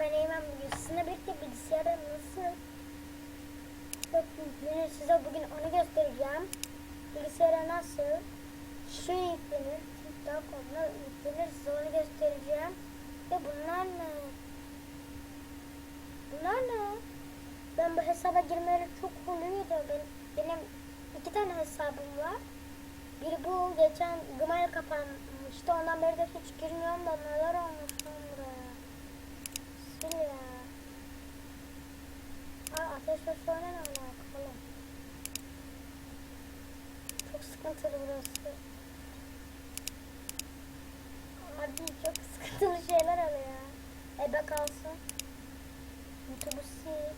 ben Eymen bugün sizinle birlikte bilgisayarda nasıl yüklenir size bugün onu göstereceğim. Bilgisayara nasıl şu yüklenir, TikTok onlar yüklenir size onu göstereceğim. Ve bunlar ne? Bunlar ne? Ben bu hesaba girmeli çok oluyor da ben, benim iki tane hesabım var. Biri bu geçen Gmail kapanmıştı. Ondan beri de hiç girmiyorum da neler olmuş lan ya. Aa ateş ve sonra ne? Çok sıkıntılı burası. Abi çok sıkıntılı şeyler oluyor. Ebe kalsın. YouTube'u sil.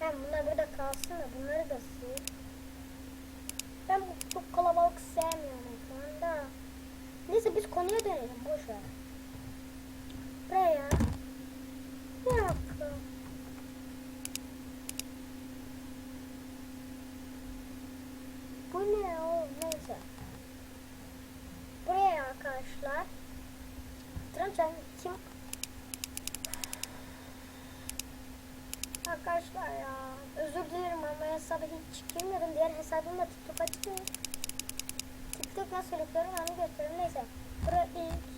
Ben bunlar burada kalsın da bunları da sil. Ben çok kalabalık sevmiyorum ekranda. Neyse biz konuya dönelim boş ver. Buraya. Bir dakika. Bu ne o? Neyse. Buraya arkadaşlar. Tramçan kim? Özür dilerim ama hesaba hiç girmedim. Diğer hesabımda TikTok açtım. TikTok nasıl yapıyorum onu göstereyim. Neyse. Buraya ilk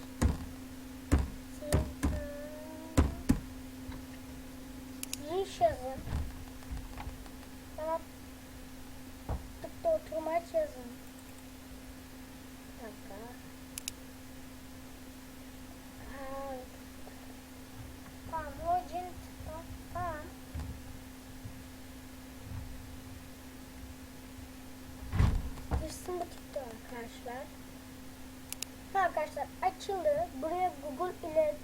Riş yazın. Tamam. TikTok oturmaç yazın. Bir dakika. Ha, Tamam, login tamam. Bu TikTok arkadaşlar. Arkadaşlar açıldı. Buraya Google ile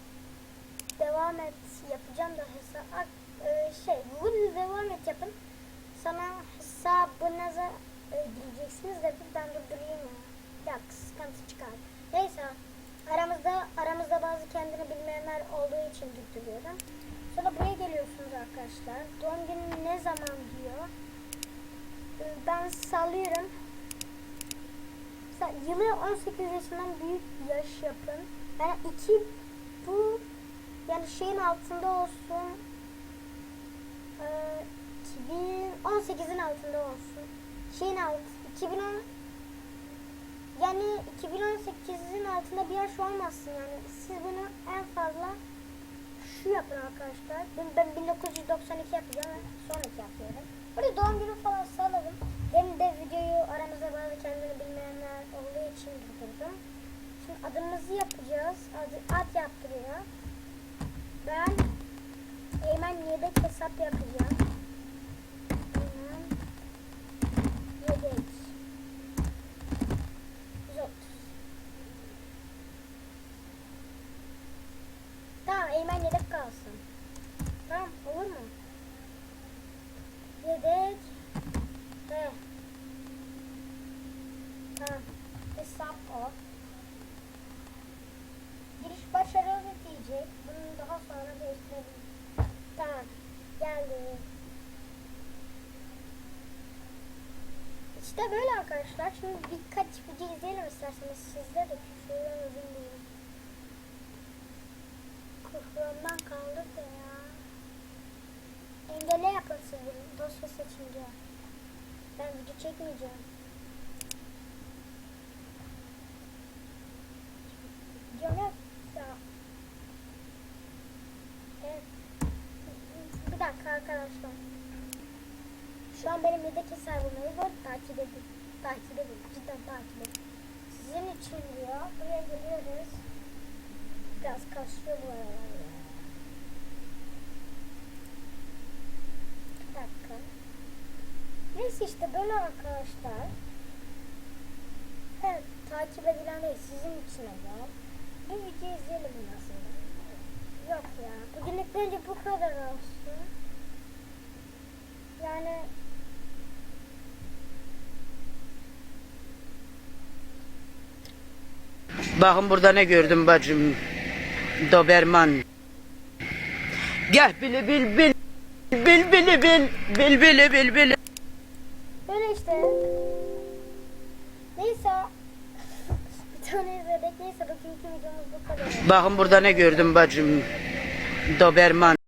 devam et yapacağım da hesap e, şey Google devam et yapın. Sana hesabınıza e, gireceksiniz de bir ben durdurayım ya. Yok sıkıntı çıkar. Neyse aramızda aramızda bazı kendini bilmeyenler olduğu için durduruyorum. Sonra buraya geliyorsunuz arkadaşlar. Doğum günü ne zaman diyor. E, Ben sallıyorum. Mesela yılı 18 yaşından büyük yaş yapın. Yani iki bu yani şeyin altında olsun. Ee, 2018'in altında olsun. Şeyin alt 2010 yani 2018'in altında bir yaş olmasın yani. Siz bunu en fazla şu yapın arkadaşlar. Ben, ben 1992 yapacağım sonraki yapıyorum. Böyle doğum günü falan sağladım. Hem de videoyu aramızda bazı bilmeyenler için durdurdum. Şimdi adımızı yapacağız. Adı, ad yaptırıyor. Ben Eymen yedek hesap yapacağım. Eymen yedek. 130. Tamam Eymen yedek kalsın. Tamam olur mu? Yedek. He. Tamam. Hesap o. Giriş başarılı diyecek. Bunu daha sonra göstereyim. Tamam. Geldi. İşte böyle arkadaşlar. Şimdi birkaç video izleyelim isterseniz sizde de küfürden özür dilerim. Küfürden kaldık da ya. Engelle yapılsın bunu dosya seçince. Ben video çekmeyeceğim. Videom yok ya. Evet. Bir dakika arkadaşlar. Şu an benim yedek hesabımı var. Takip edin. Takip edin. Cidden takip edin. Sizin için diyor. Buraya geliyoruz. Biraz kasıyor bu aralar ya. Dakika. Neyse işte böyle arkadaşlar. Evet takip edilen değil sizin için özel. Bir video izleyelim nasıl. Yok ya. Bugünlük bence bu kadar olsun. Yani Bakın burada ne gördüm bacım. Doberman. Gel bili bil bil. Bil bili bil. Bil bili bil bil. böyle işte. Neyse bebek neyse bugünkü videomuz bu kadar. Bakın burada ne gördüm bacım. Doberman.